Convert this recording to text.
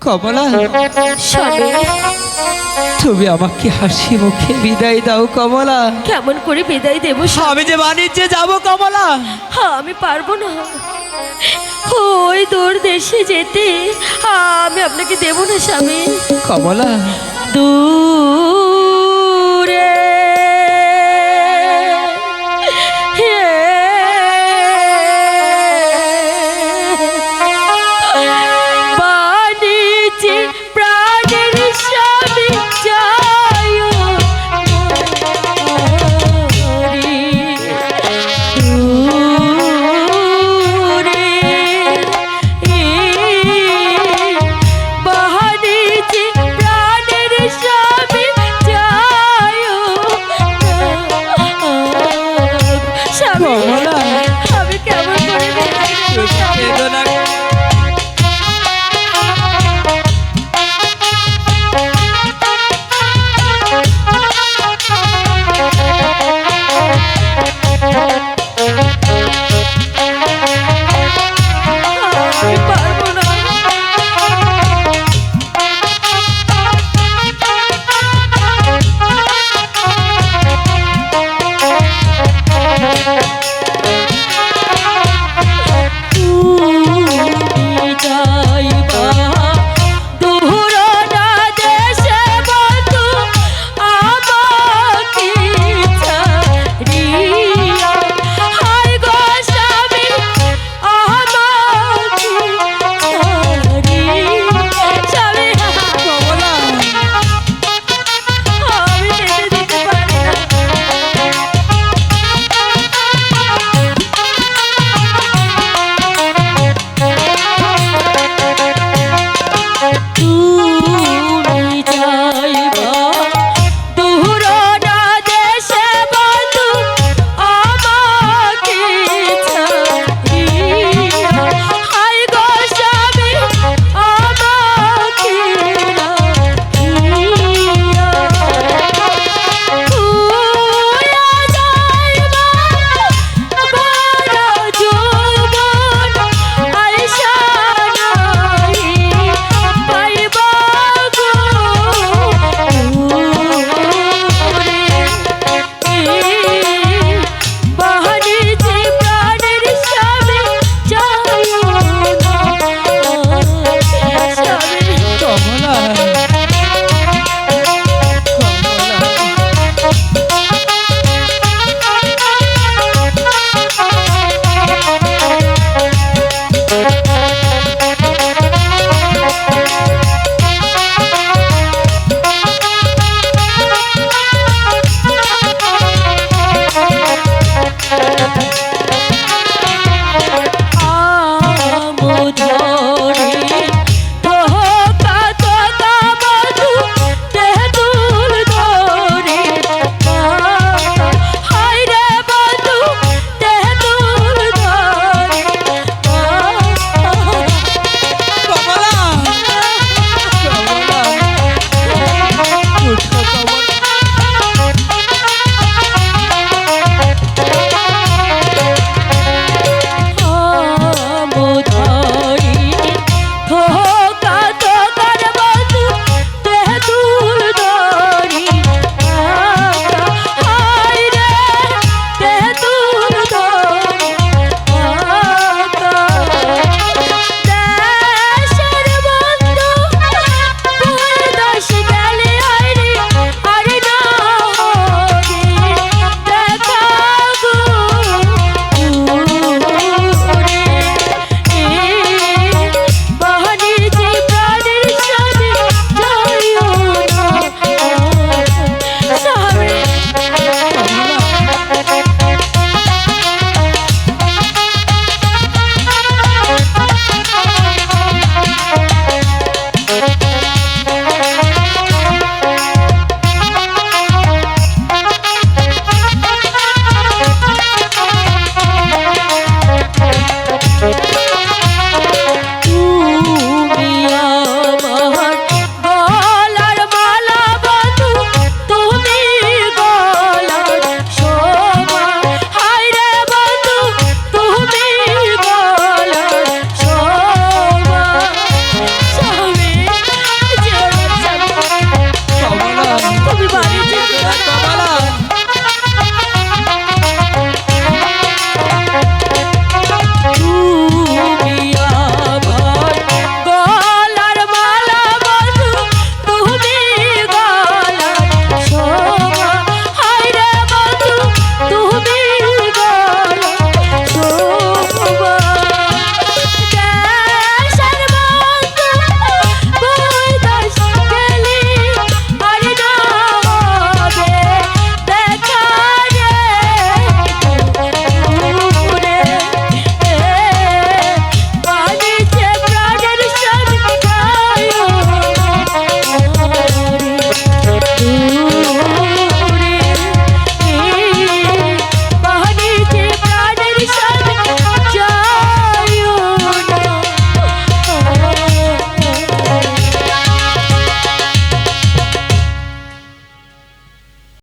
কমলা তুমি আমাকে হাসি মুখে বিদায় দাও কমলা। কেমন করে বিদায় দেবো আমি যে বাণিজ্যে যাব কমলা। হ্যাঁ আমি পারব না। ওই দূর দেশে যেতে হ্যাঁ, আমি আপনাকে দেব না স্বামী। কমলা। দূর